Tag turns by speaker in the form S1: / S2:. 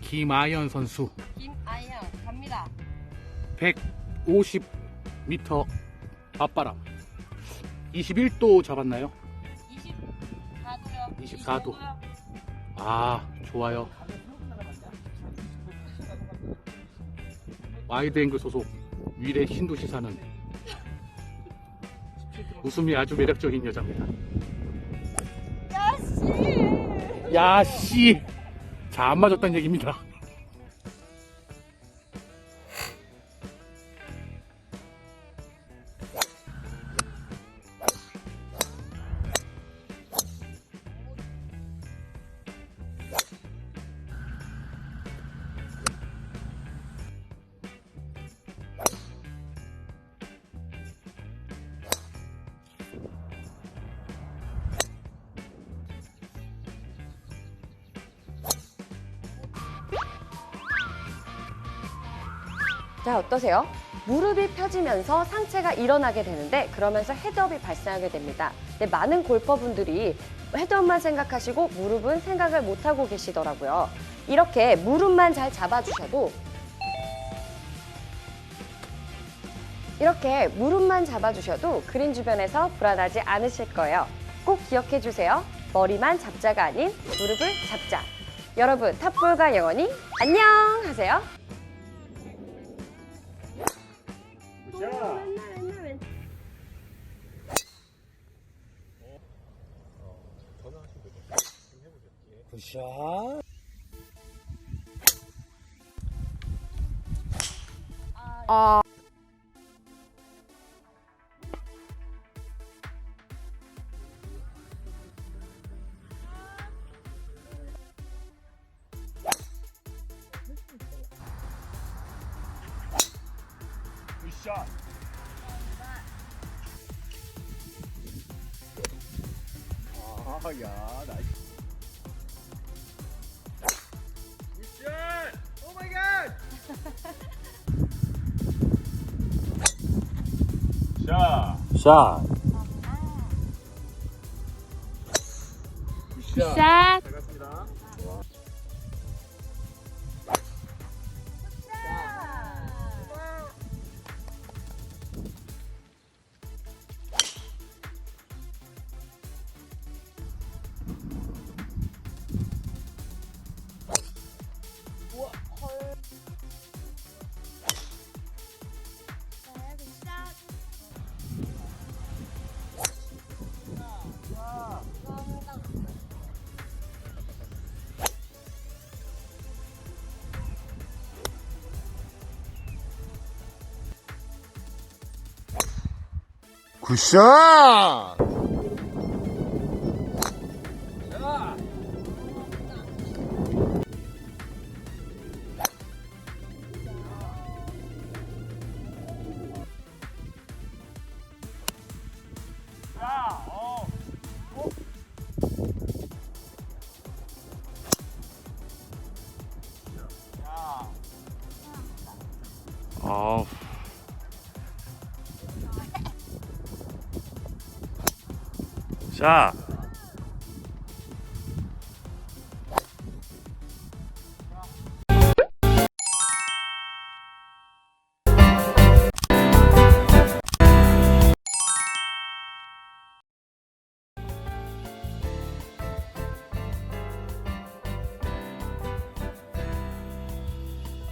S1: 김아연 선수.
S2: 김아양 갑니다.
S1: 150m 앞바람. 21도 잡았나요?
S2: 24도요.
S1: 24도. 아 좋아요. 와이드 앵글 소속 위례 신도시 사는 웃음이 아주 매력적인 여자입니다.
S2: 야씨.
S1: 야씨! 자 안 맞았다는 얘기입니다
S3: 자, 어떠세요? 무릎이 펴지면서 상체가 일어나게 되는데 그러면서 헤드업이 발생하게 됩니다. 근데 많은 골퍼분들이 헤드업만 생각하시고 무릎은 생각을 못하고 계시더라고요. 이렇게 무릎만 잘 잡아주셔도 이렇게 무릎만 잡아주셔도 그린 주변에서 불안하지 않으실 거예요. 꼭 기억해 주세요. 머리만 잡자가 아닌 무릎을 잡자. 여러분, 탑볼과 영원히 안녕 하세요.
S4: 굿샷. 아, 야, 나이스. 굿샷! 오 마이 갓! 샷.
S1: 샷
S4: 굿샷.
S2: 샷.
S4: 잘 갔습니다. 굿샷!
S1: 아우 샷